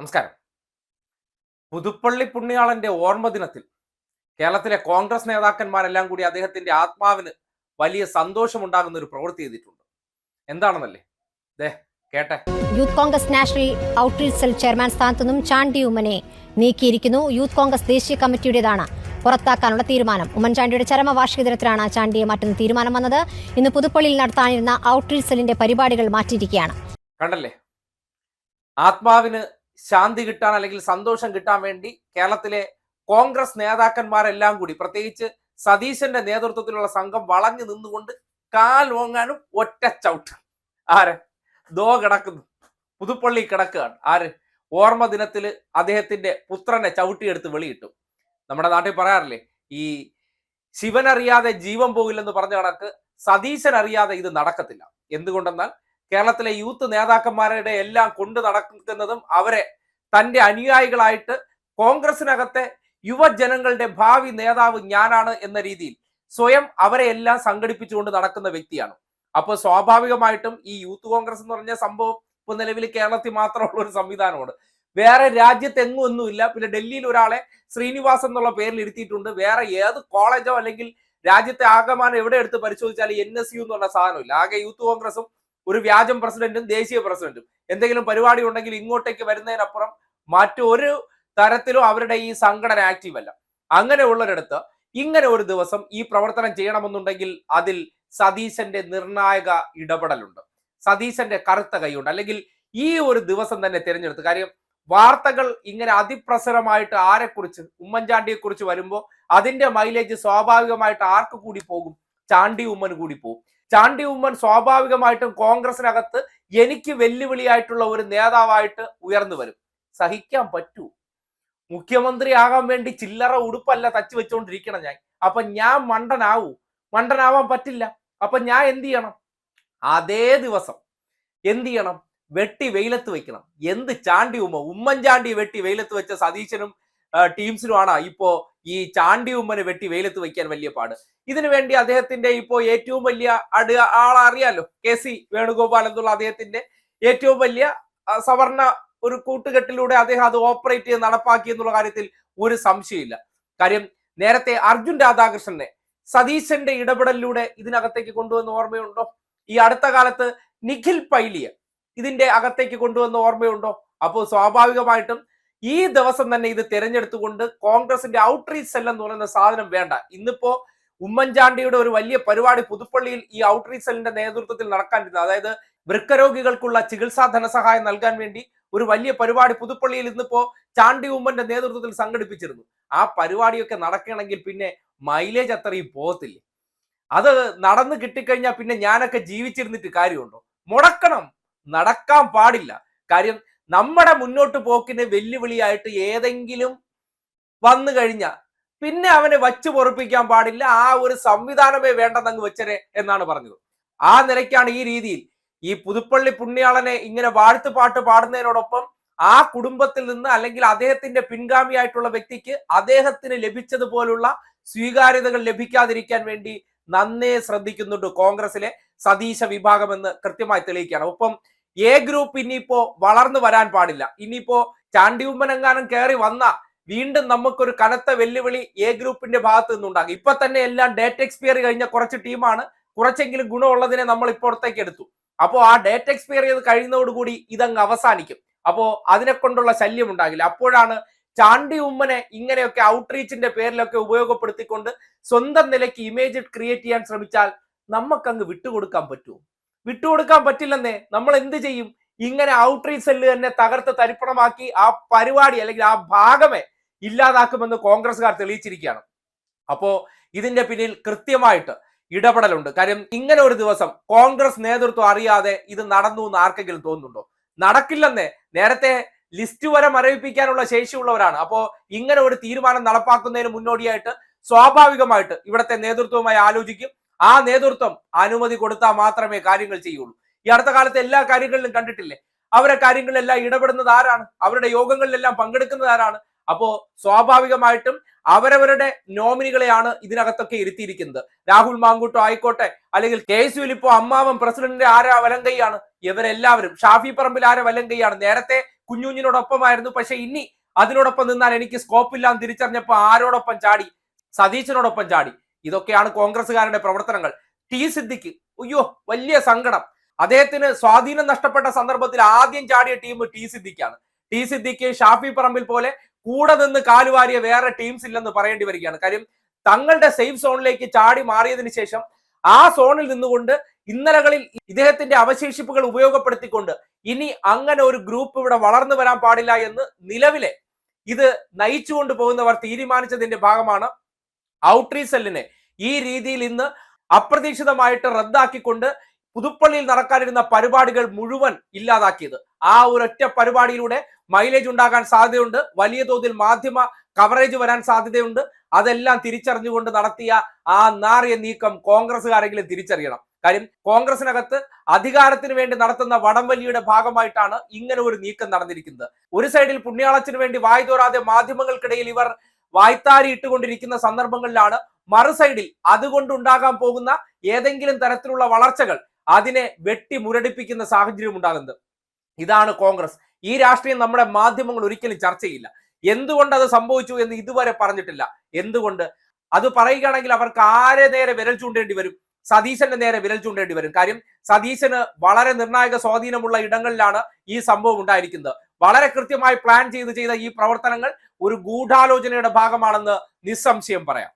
നമസ്കാരം. പുതുപ്പള്ളി പുണ്യാളന്റെ ഓർമ്മ ദിനത്തിൽ കേരളത്തിലെ കോൺഗ്രസ് നേതാക്കന്മാരെല്ലാം കൂടി അദ്ദേഹത്തിന്റെ ആത്മാവിന് വലിയ സന്തോഷമുണ്ടാകുന്ന ഒരു പ്രവൃത്തി ചെയ്തിട്ടുണ്ട്. എന്താണെന്നല്ലേ? ദേ കേട്ടെ. Youth Congress national outreach cell chairman സ്ഥാനത്തു നിന്നും ചാണ്ടി ഉമ്മനെ നീക്കിയിരിക്കുന്നു. യൂത്ത് കോൺഗ്രസ് ദേശീയ കമ്മിറ്റിയുടേതാണ് പുറത്താക്കാനുള്ള തീരുമാനം. ഉമ്മൻചാണ്ടിയുടെ ചരമവാർഷിക ദിനത്തിലാണ് ചാണ്ടിയെ മാറ്റുന്ന തീരുമാനം വന്നത്. ഇന്ന് പുതുപ്പള്ളിയിൽ നടത്താനിരുന്ന ഔട്ട്റീച്ച് സെല്ലിന്റെ പരിപാടികൾ മാറ്റിയിരിക്കുകയാണ്. കണ്ടല്ലേ? ആത്മാവിന് ശാന്തി കിട്ടാൻ അല്ലെങ്കിൽ സന്തോഷം കിട്ടാൻ വേണ്ടി കേരളത്തിലെ കോൺഗ്രസ് നേതാക്കന്മാരെല്ലാം കൂടി പ്രത്യേകിച്ച് സതീശന്റെ നേതൃത്വത്തിലുള്ള സംഘം വളഞ്ഞു നിന്നുകൊണ്ട് കാൽ ഓങ്ങാനും ഒറ്റ ചവിട്ട്. ആര്? ദോ കിടക്കുന്നു. പുതുപ്പള്ളി കിടക്കുകയാണ്. ആര്? ഓർമ്മ ദിനത്തിൽ അദ്ദേഹത്തിന്റെ പുത്രനെ ചവിട്ടിയെടുത്ത് വെളിയിട്ടു. നമ്മുടെ നാട്ടിൽ പറയാറില്ലേ ഈ ശിവനറിയാതെ ജീവൻ പോകില്ലെന്ന് പറഞ്ഞ കണക്ക് സതീശൻ അറിയാതെ ഇത് നടക്കത്തില്ല. എന്തുകൊണ്ടെന്നാൽ കേരളത്തിലെ യൂത്ത് നേതാക്കന്മാരുടെ എല്ലാം കൊണ്ടു നടക്കുന്നതും അവരെ തന്റെ അനുയായികളായിട്ട് കോൺഗ്രസിനകത്തെ യുവജനങ്ങളുടെ ഭാവി നേതാവ് ഞാനാണ് എന്ന രീതിയിൽ സ്വയം അവരെ എല്ലാം സംഘടിപ്പിച്ചുകൊണ്ട് നടക്കുന്ന വ്യക്തിയാണ്. അപ്പോൾ സ്വാഭാവികമായിട്ടും ഈ യൂത്ത് കോൺഗ്രസ് എന്ന് പറഞ്ഞ സംഭവം ഇപ്പൊ നിലവിൽ കേരളത്തിൽ മാത്രമുള്ള ഒരു സംവിധാനമാണ്. വേറെ രാജ്യത്ത് എങ്ങും ഒന്നുമില്ല പിന്നെ ഡൽഹിയിൽ ഒരാളെ ശ്രീനിവാസ് എന്നുള്ള പേരിൽ ഇരുത്തിയിട്ടുണ്ട്. വേറെ ഏത് കോളേജോ അല്ലെങ്കിൽ രാജ്യത്തെ ആകമാനം എവിടെ എടുത്ത് പരിശോധിച്ചാലും എൻ എസ് യു എന്നുള്ള സാധനമില്ല. ആകെ യൂത്ത് കോൺഗ്രസും ഒരു വ്യാജം പ്രസിഡന്റും ദേശീയ പ്രസിഡന്റും. എന്തെങ്കിലും പരിപാടി ഉണ്ടെങ്കിൽ ഇങ്ങോട്ടേക്ക് വരുന്നതിനപ്പുറം മറ്റൊരു തരത്തിലും അവരുടെ ഈ സംഘടന ആക്റ്റീവ് അല്ല. അങ്ങനെയുള്ളൊരിടത്ത് ഇങ്ങനെ ഒരു ദിവസം ഈ പ്രവർത്തനം ചെയ്യണമെന്നുണ്ടെങ്കിൽ അതിൽ സതീശന്റെ നിർണായക ഇടപെടലുണ്ട്. സതീശന്റെ കറുത്ത കൈയുണ്ട്. അല്ലെങ്കിൽ ഈ ഒരു ദിവസം തന്നെ തിരഞ്ഞെടുത്ത് കാര്യം വാർത്തകൾ ഇങ്ങനെ അതിപ്രസരമായിട്ട് ആരെക്കുറിച്ച് ഉമ്മൻചാണ്ടിയെ കുറിച്ച് വരുമ്പോൾ അതിന്റെ മൈലേജ് സ്വാഭാവികമായിട്ട് ആർക്ക് കൂടി പോകും? ചാണ്ടി ഉമ്മൻ കൂടി പോകും ചാണ്ടി ഉമ്മൻ സ്വാഭാവികമായിട്ടും കോൺഗ്രസിനകത്ത് എനിക്ക് വെല്ലുവിളിയായിട്ടുള്ള ഒരു നേതാവായിട്ട് ഉയർന്നു വരും. സഹിക്കാൻ പറ്റൂ. മുഖ്യമന്ത്രി ആകാൻ വേണ്ടി ചില്ലറ ഉടുപ്പല്ല തച്ചു വെച്ചുകൊണ്ടിരിക്കണം ഞാൻ. അപ്പൊ ഞാൻ മണ്ടനാവൂ? മണ്ടനാവാൻ പറ്റില്ല. അപ്പൊ ഞാൻ എന്ത് ചെയ്യണം? അതേ ദിവസം എന്ത് ചെയ്യണം? വെട്ടി വെയിലത്ത് വെക്കണം. എന്ത് ചാണ്ടി ഉമ്മ? ഉമ്മൻചാണ്ടി വെട്ടി വെയിലത്ത് വെച്ച സതീശനും ടീംസിനുമാണ് ഇപ്പോ ഈ ചാണ്ടി ഉമ്മനെ വെട്ടി വെയിലത്ത് വയ്ക്കാൻ വലിയ പാട്. ഇതിനു വേണ്ടി അദ്ദേഹത്തിന്റെ ഇപ്പോ ഏറ്റവും വലിയ അടു ആളറിയാലോ? കെ സി വേണുഗോപാൽ എന്നുള്ള അദ്ദേഹത്തിന്റെ ഏറ്റവും വലിയ സവർണ ഒരു കൂട്ടുകെട്ടിലൂടെ അദ്ദേഹം അത് ഓപ്പറേറ്റ് ചെയ്ത് നടപ്പാക്കി എന്നുള്ള കാര്യത്തിൽ ഒരു സംശയമില്ല. കാര്യം നേരത്തെ അർജുൻ രാധാകൃഷ്ണനെ സതീശന്റെ ഇടപെടലിലൂടെ ഇതിനകത്തേക്ക് കൊണ്ടുവന്ന ഓർമ്മയുണ്ടോ? ഈ അടുത്ത കാലത്ത് നിഖിൽ പൈലിയ ഇതിന്റെ അകത്തേക്ക് കൊണ്ടുവന്ന ഓർമ്മയുണ്ടോ? അപ്പോൾ സ്വാഭാവികമായിട്ടും ഈ ദിവസം തന്നെ ഇത് തിരഞ്ഞെടുത്തുകൊണ്ട് കോൺഗ്രസിന്റെ ഔട്ട്റീച്ച് സെൽ എന്ന് പറയുന്ന സാധനം വേണ്ട. ഇന്നിപ്പോ ഉമ്മൻചാണ്ടിയുടെ ഒരു വലിയ പരിപാടി പുതുപ്പള്ളിയിൽ ഈ ഔട്ട്റീച്ച് സെല്ലിന്റെ നേതൃത്വത്തിൽ നടക്കാനിരുന്നത് അതായത് വൃക്കരോഗികൾക്കുള്ള ചികിത്സാ ധനസഹായം നൽകാൻ വേണ്ടി ഒരു വലിയ പരിപാടി പുതുപ്പള്ളിയിൽ ഇന്നിപ്പോ ചാണ്ടി ഉമ്മന്റെ നേതൃത്വത്തിൽ സംഘടിപ്പിച്ചിരുന്നു. ആ പരിപാടിയൊക്കെ നടക്കണമെങ്കിൽ പിന്നെ മൈലേജ് അത്രയും പോകത്തില്ലേ? അത് നടന്നു കിട്ടിക്കഴിഞ്ഞാൽ പിന്നെ ഞാനൊക്കെ ജീവിച്ചിരുന്നിട്ട് കാര്യമുണ്ടോ? മുടക്കണം. നടക്കാൻ പാടില്ല. കാര്യം നമ്മുടെ മുന്നോട്ട് പോക്കിന് വെല്ലുവിളിയായിട്ട് ഏതെങ്കിലും വന്നു കഴിഞ്ഞാൽ പിന്നെ അവനെ വച്ചു പൊറപ്പിക്കാൻ പാടില്ല ആ ഒരു സംവിധാനമേ വേണ്ടെന്നങ്ങ് വെച്ചരെ എന്നാണ് പറഞ്ഞത്. ആ നിലയ്ക്കാണ് ഈ രീതിയിൽ ഈ പുതുപ്പള്ളി പുണ്യാളനെ ഇങ്ങനെ വാഴ്ത്തുപാട്ട് പാടുന്നതിനോടൊപ്പം ആ കുടുംബത്തിൽ നിന്ന് അല്ലെങ്കിൽ അദ്ദേഹത്തിന്റെ പിൻഗാമിയായിട്ടുള്ള വ്യക്തിക്ക് അദ്ദേഹത്തിന് ലഭിച്ചതുപോലുള്ള സ്വീകാര്യതകൾ ലഭിക്കാതിരിക്കാൻ വേണ്ടി നന്നേ ശ്രദ്ധിക്കുന്നുണ്ട് കോൺഗ്രസിലെ സതീശ വിഭാഗം എന്ന് കൃത്യമായി തെളിയിക്കുകയാണ്. ഒപ്പം എ ഗ്രൂപ്പ് ഇനിയിപ്പോ വളർന്നു വരാൻ പാടില്ല. ഇനിയിപ്പോ ചാണ്ടി ഉമ്മനെങ്ങാനും കയറി വന്ന വീണ്ടും നമുക്കൊരു കനത്ത വെല്ലുവിളി എ ഗ്രൂപ്പിന്റെ ഭാഗത്ത് നിന്നുണ്ടാകും. ഇപ്പൊ തന്നെ എല്ലാം ഡേറ്റ് എക്സ്പയർ കഴിഞ്ഞ കുറച്ച് ടീമാണ് കുറച്ചെങ്കിലും ഗുണമുള്ളതിനെ നമ്മൾ ഇപ്പോഴത്തേക്ക് എടുത്തു. അപ്പോൾ ആ ഡേറ്റ് എക്സ്പയർ ചെയ്ത് കഴിയുന്നതോടുകൂടി ഇതങ്ങ് അവസാനിക്കും. അപ്പോ അതിനെ കൊണ്ടുള്ള ശല്യം ഉണ്ടാകില്ല. അപ്പോഴാണ് ചാണ്ടി ഉമ്മനെ ഇങ്ങനെയൊക്കെ ഔട്ട്റീച്ചിന്റെ പേരിലൊക്കെ ഉപയോഗപ്പെടുത്തിക്കൊണ്ട് സ്വന്തം നിലയ്ക്ക് ഇമേജ് ക്രിയേറ്റ് ചെയ്യാൻ ശ്രമിച്ചാൽ നമുക്കങ്ങ് വിട്ടുകൊടുക്കാൻ പറ്റുമോ? വിട്ടുകൊടുക്കാൻ പറ്റില്ലെന്നേ. നമ്മൾ എന്ത് ചെയ്യും? ഇങ്ങനെ ഔട്ട്റീച്ച് സെല്ല് തന്നെ തകർത്ത് തരിപ്പണമാക്കി ആ പരിപാടി അല്ലെങ്കിൽ ആ ഭാഗമേ ഇല്ലാതാക്കുമെന്ന് കോൺഗ്രസ്സുകാർ തെളിയിച്ചിരിക്കുകയാണ്. അപ്പോ ഇതിന്റെ പിന്നിൽ കൃത്യമായിട്ട് ഇടപെടലുണ്ട്. കാര്യം ഇങ്ങനെ ഒരു ദിവസം കോൺഗ്രസ് നേതൃത്വം അറിയാതെ ഇത് നടന്നു എന്ന് ആർക്കെങ്കിലും തോന്നുന്നുണ്ടോ? നടക്കില്ലെന്നേ. നേരത്തെ ലിസ്റ്റ് വരെ മരവിപ്പിക്കാനുള്ള ശേഷിയുള്ളവരാണ്. അപ്പോ ഇങ്ങനെ ഒരു തീരുമാനം നടപ്പാക്കുന്നതിന് മുന്നോടിയായിട്ട് സ്വാഭാവികമായിട്ട് ഇവിടുത്തെ നേതൃത്വവുമായി ആലോചിക്കും. ആ നേതൃത്വം അനുമതി കൊടുത്താൽ മാത്രമേ കാര്യങ്ങൾ ചെയ്യുള്ളൂ. ഈ അടുത്ത കാലത്ത് എല്ലാ കാര്യങ്ങളിലും കണ്ടിട്ടില്ലേ? അവരെ കാര്യങ്ങളിലെല്ലാം ഇടപെടുന്നത് ആരാണ്? അവരുടെ യോഗങ്ങളിലെല്ലാം പങ്കെടുക്കുന്നത് ആരാണ്? അപ്പോ സ്വാഭാവികമായിട്ടും അവരവരുടെ നോമിനികളെയാണ് ഇതിനകത്തൊക്കെ ഇരുത്തിയിരിക്കുന്നത്. രാഹുൽ മാങ്കൂട്ടോ ആയിക്കോട്ടെ അല്ലെങ്കിൽ കെ എസ് യുവിൽ ഇപ്പോ അമ്മാവൻ പ്രസിഡന്റിന്റെ ആരാ വലങ്കയ്യാണ്? ഇവരെല്ലാവരും. ഷാഫി പറമ്പിൽ ആരാ വലങ്കയ്യാണ്? നേരത്തെ കുഞ്ഞുഞ്ഞിനോടൊപ്പമായിരുന്നു. പക്ഷെ ഇനി അതിനോടൊപ്പം നിന്നാൽ എനിക്ക് സ്കോപ്പ് ഇല്ലാന്ന് തിരിച്ചറിഞ്ഞപ്പോ ആരോടൊപ്പം ചാടി? സതീശനോടൊപ്പം ചാടി. ഇതൊക്കെയാണ് കോൺഗ്രസ്സുകാരുടെ പ്രവർത്തനങ്ങൾ. ടി സിദ്ദിഖ് അയ്യോ വലിയ സങ്കടം. അദ്ദേഹത്തിന് സ്വാധീനം നഷ്ടപ്പെട്ട സന്ദർഭത്തിൽ ആദ്യം ചാടിയ ടീം ടി സിദ്ദിഖാണ്. ടി സിദ്ദിഖ് ഷാഫി പറമ്പിൽ പോലെ കൂടെ നിന്ന് കാലുവാരിയ വേറെ ടീംസ് ഇല്ലെന്ന് പറയേണ്ടി വരികയാണ്. കാര്യം തങ്ങളുടെ സേഫ് സോണിലേക്ക് ചാടി മാറിയതിനു ശേഷം ആ സോണിൽ നിന്നുകൊണ്ട് ഇന്നലകളിൽ ഇദ്ദേഹത്തിന്റെ അവശേഷിപ്പുകൾ ഉപയോഗപ്പെടുത്തിക്കൊണ്ട് ഇനി അങ്ങനെ ഒരു ഗ്രൂപ്പ് ഇവിടെ വളർന്നു വരാൻ പാടില്ല എന്ന് നിലവിലെ ഇത് നയിച്ചുകൊണ്ട് പോകുന്നവർ തീരുമാനിച്ചതിന്റെ ഭാഗമാണ് ഔട്ട്രീ സെല്ലിനെ ഈ രീതിയിൽ ഇന്ന് അപ്രതീക്ഷിതമായിട്ട് റദ്ദാക്കിക്കൊണ്ട് പുതുപ്പള്ളിയിൽ നടക്കാനിരുന്ന പരിപാടികൾ മുഴുവൻ ഇല്ലാതാക്കിയത്. ആ ഒരൊറ്റ പരിപാടിയിലൂടെ മൈലേജ് ഉണ്ടാകാൻ സാധ്യതയുണ്ട്. വലിയ തോതിൽ മാധ്യമ കവറേജ് വരാൻ സാധ്യതയുണ്ട്. അതെല്ലാം തിരിച്ചറിഞ്ഞുകൊണ്ട് നടത്തിയ ആ നാറിയ നീക്കം കോൺഗ്രസ്സുകാരെങ്കിലും തിരിച്ചറിയണം. കാര്യം കോൺഗ്രസിനകത്ത് അധികാരത്തിന് വേണ്ടി നടത്തുന്ന വടംവലിയുടെ ഭാഗമായിട്ടാണ് ഇങ്ങനെ ഒരു നീക്കം നടന്നിരിക്കുന്നത്. ഒരു സൈഡിൽ പുണ്യാളച്ചിന് വേണ്ടി വായ്തോരാതെ മാധ്യമങ്ങൾക്കിടയിൽ ഇവർ വായ്ത്താരി ഇട്ടുകൊണ്ടിരിക്കുന്ന സന്ദർഭങ്ങളിലാണ് മറു സൈഡിൽ അതുകൊണ്ടുണ്ടാകാൻ പോകുന്ന ഏതെങ്കിലും തരത്തിലുള്ള വളർച്ചകൾ അതിനെ വെട്ടി മുരടിപ്പിക്കുന്ന സാഹചര്യം ഉണ്ടാകുന്നത്. ഇതാണ് കോൺഗ്രസ്. ഈ രാഷ്ട്രീയം നമ്മുടെ മാധ്യമങ്ങൾ ഒരിക്കലും ചർച്ച ചെയ്യില്ല. എന്തുകൊണ്ട് അത് സംഭവിച്ചു എന്ന് ഇതുവരെ പറഞ്ഞിട്ടില്ല. എന്തുകൊണ്ട്? അത് പറയുകയാണെങ്കിൽ അവർക്ക് ആരെ നേരെ വിരൽ ചൂണ്ടേണ്ടി വരും? സതീശന്റെ നേരെ വിരൽ ചൂണ്ടേണ്ടി വരും. കാര്യം സതീശന് വളരെ നിർണായക സ്വാധീനമുള്ള ഇടങ്ങളിലാണ് ഈ സംഭവം ഉണ്ടായിരിക്കുന്നത്. വളരെ കൃത്യമായി പ്ലാൻ ചെയ്ത് ചെയ്ത ഈ പ്രവർത്തനങ്ങൾ ഒരു ഗൂഢാലോചനയുടെ ഭാഗമാണെന്ന് നിസ്സംശയം പറയാം.